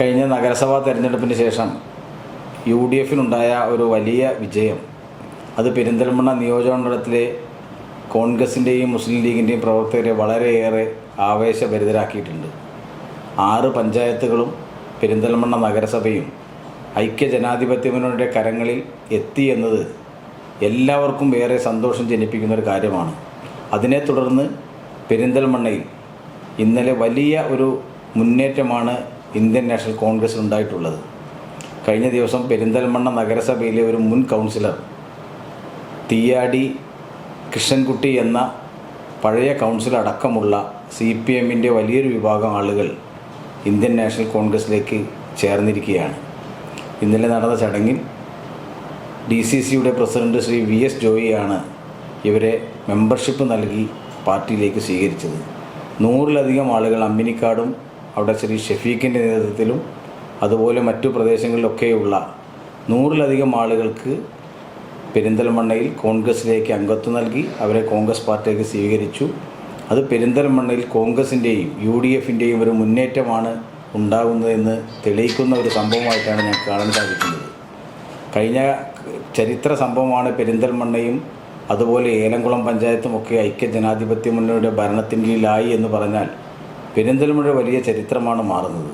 കഴിഞ്ഞ നഗരസഭാ തെരഞ്ഞെടുപ്പിന് ശേഷം യു ഡി എഫിനുണ്ടായ ഒരു വലിയ വിജയം. അത് പെരിന്തൽമണ്ണ നിയോജകമണ്ഡലത്തിലെ കോൺഗ്രസിന്റെയും മുസ്ലിം ലീഗിന്റെയും പ്രവർത്തകരെ വളരെയേറെ ആവേശഭരിതരാക്കിയിട്ടുണ്ട്. ആറ് പഞ്ചായത്തുകളും പെരിന്തൽമണ്ണ നഗരസഭയും ഐക്യ ജനാധിപത്യ മുന്നണിയുടെ കരങ്ങളിൽ എത്തി എന്നത് എല്ലാവർക്കും ഏറെ സന്തോഷം ജനിപ്പിക്കുന്ന ഒരു കാര്യമാണ്. അതിനെ തുടർന്ന് പെരിന്തൽമണ്ണയിൽ ഇന്നലെ വലിയ ഒരു മുന്നേറ്റമാണ് ഇന്ത്യൻ നാഷണൽ കോൺഗ്രസ്സിലുണ്ടായിട്ടുള്ളത്. കഴിഞ്ഞ ദിവസം പെരിന്തൽമണ്ണ നഗരസഭയിലെ ഒരു മുൻ കൗൺസിലർ തീയാടി കൃഷ്ണൻകുട്ടി എന്ന പഴയ കൗൺസിലർ അടക്കമുള്ള സി പി എമ്മിന്റെ വലിയൊരു വിഭാഗം ആളുകൾ ഇന്ത്യൻ നാഷണൽ കോൺഗ്രസ്സിലേക്ക് ചേർന്നിരിക്കുകയാണ്. ഇന്നലെ നടന്ന ചടങ്ങിൽ ഡി സി സിയുടെ പ്രസിഡന്റ് ശ്രീ വി എസ് ജോയിയാണ് ഇവരെ മെമ്പർഷിപ്പ് നൽകി പാർട്ടിയിലേക്ക് സ്വീകരിച്ചത്. നൂറിലധികം ആളുകൾ അമ്മിനിക്കാടും അവിടെ ശ്രീ ഷെഫീഖിന്റെ നേതൃത്വത്തിലും അതുപോലെ മറ്റു പ്രദേശങ്ങളിലൊക്കെയുള്ള നൂറിലധികം ആളുകൾക്ക് പെരിന്തൽമണ്ണയിൽ കോൺഗ്രസിലേക്ക് അംഗത്വം നൽകി അവരെ കോൺഗ്രസ് പാർട്ടിയിലേക്ക് സ്വീകരിച്ചു. അത് പെരിന്തൽമണ്ണയിൽ കോൺഗ്രസിന്റെയും യു ഡി എഫിന്റെയും ഒരു മുന്നേറ്റമാണ് ഉണ്ടാകുന്നതെന്ന് തെളിയിക്കുന്ന ഒരു സംഭവമായിട്ടാണ് ഞാൻ കാണാൻ സാധിക്കുന്നത്. കഴിഞ്ഞ ചരിത്ര സംഭവമാണ് പെരിന്തൽമണ്ണയും അതുപോലെ ഏലംകുളം പഞ്ചായത്തും ഒക്കെ ഐക്യ ജനാധിപത്യ മുന്നണിയുടെ ഭരണത്തിൻ കീഴിലായി എന്ന് പറഞ്ഞാൽ പെരിന്തൽമണ്ണ വലിയ ചരിത്രമാണ് മാറുന്നത്.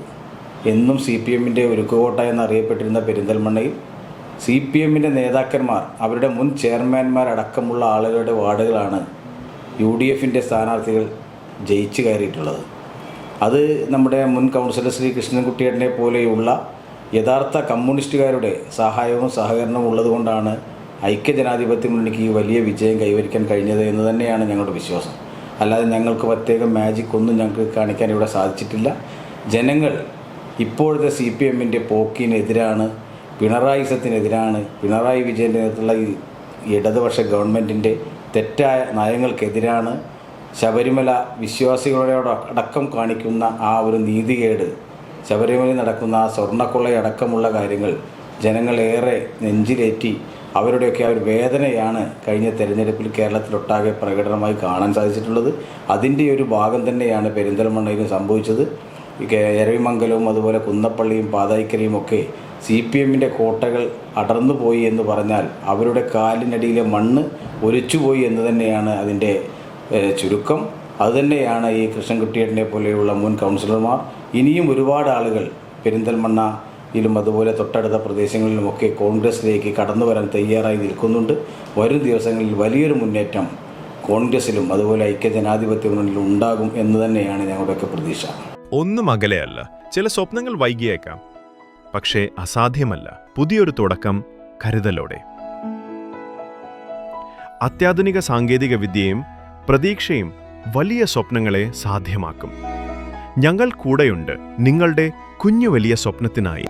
എന്നും സി പി എമ്മിന്റെ ഒരുക്കുകോട്ട എന്നറിയപ്പെട്ടിരുന്ന പെരിന്തൽമണ്ണയിൽ സി പി എമ്മിന്റെ നേതാക്കന്മാർ അവരുടെ മുൻ ചെയർമാൻമാരടക്കമുള്ള ആളുകളുടെ വാർഡുകളാണ് യു ഡി എഫിന്റെ സ്ഥാനാർത്ഥികൾ ജയിച്ചു കയറിയിട്ടുള്ളത്. അത് നമ്മുടെ മുൻ കൗൺസിലർ ശ്രീ കൃഷ്ണൻകുട്ടിയേട്ടനെ പോലെയുള്ള യഥാർത്ഥ കമ്മ്യൂണിസ്റ്റുകാരുടെ സഹായവും സഹകരണവും ഉള്ളതുകൊണ്ടാണ് ഐക്യജനാധിപത്യ മുന്നണിക്ക് ഈ വലിയ വിജയം കൈവരിക്കാൻ കഴിഞ്ഞത് എന്ന് തന്നെയാണ് ഞങ്ങളുടെ വിശ്വാസം. അല്ലാതെ ഞങ്ങൾക്ക് പ്രത്യേകം മാജിക് ഒന്നും ഞങ്ങൾക്ക് കാണിക്കാൻ ഇവിടെ സാധിച്ചിട്ടില്ല. ജനങ്ങൾ ഇപ്പോഴത്തെ സി പി എമ്മിന്റെ പോക്കിനെതിരാണ് പിണറായിസത്തിനെതിരാണ് പിണറായി വിജയന്റെ നേതൃത്വത്തിലുള്ള ഈ ഇടതുപക്ഷ ഗവൺമെന്റിന്റെ തെറ്റായ നയങ്ങൾക്കെതിരാണ് ശബരിമല വിശ്വാസികളോട് അടക്കം കാണിക്കുന്ന ആ ഒരു നീതികേട് ശബരിമലയിൽ നടക്കുന്ന ആ സ്വർണക്കൊള്ളയടക്കമുള്ള കാര്യങ്ങൾ ജനങ്ങളേറെ നെഞ്ചിലേറ്റി അവരുടെയൊക്കെ ആ ഒരു വേദനയാണ് കഴിഞ്ഞ തെരഞ്ഞെടുപ്പിൽ കേരളത്തിലൊട്ടാകെ പ്രകടനമായി കാണാൻ സാധിച്ചിട്ടുള്ളത്. അതിന്റെ ഒരു ഭാഗം തന്നെയാണ് പെരിന്തൽമണ്ണയിലും സംഭവിച്ചത്. എരവിമംഗലവും അതുപോലെ കുന്നപ്പള്ളിയും പാതായിക്കരയും ഒക്കെ സി പി എമ്മിന്റെ കോട്ടകൾ അടർന്നു പോയി എന്ന് പറഞ്ഞാൽ അവരുടെ കാലിനടിയിലെ മണ്ണ് ഒലിച്ചുപോയി എന്ന് തന്നെയാണ് അതിന്റെ ചുരുക്കം. അതുതന്നെയാണ് ഈ കൃഷ്ണൻകുട്ടിയേട്ടനെ പോലെയുള്ള മുൻ കൗൺസിലർമാർ. ഇനിയും ഒരുപാട് ആളുകൾ പെരിന്തൽമണ്ണയിലും അതുപോലെ തൊട്ടടുത്ത പ്രദേശങ്ങളിലുമൊക്കെ കോൺഗ്രസിലേക്ക് കടന്നു വരാൻ തയ്യാറായി നിൽക്കുന്നുണ്ട്. വരും ദിവസങ്ങളിൽ വലിയൊരു മുന്നേറ്റം കോൺഗ്രസിലും അതുപോലെ ഐക്യജനാധിപത്യ മുന്നണിയിലും ഉണ്ടാകും എന്ന് തന്നെയാണ് ഞങ്ങളുടെയൊക്കെ പ്രതീക്ഷ. ഒന്നും അകലെയല്ല ചില സ്വപ്നങ്ങൾ വൈകിയേക്കാം. പക്ഷേ അസാധ്യമല്ല. പുതിയൊരു തുടക്കം കരുതലോടെ. അത്യാധുനിക സാങ്കേതിക വിദ്യയും പ്രതീക്ഷയും വലിയ സ്വപ്നങ്ങളെ സാധ്യമാക്കും. ഞങ്ങൾ കൂടെയുണ്ട് നിങ്ങളുടെ കുഞ്ഞു വലിയ സ്വപ്നത്തിനായി.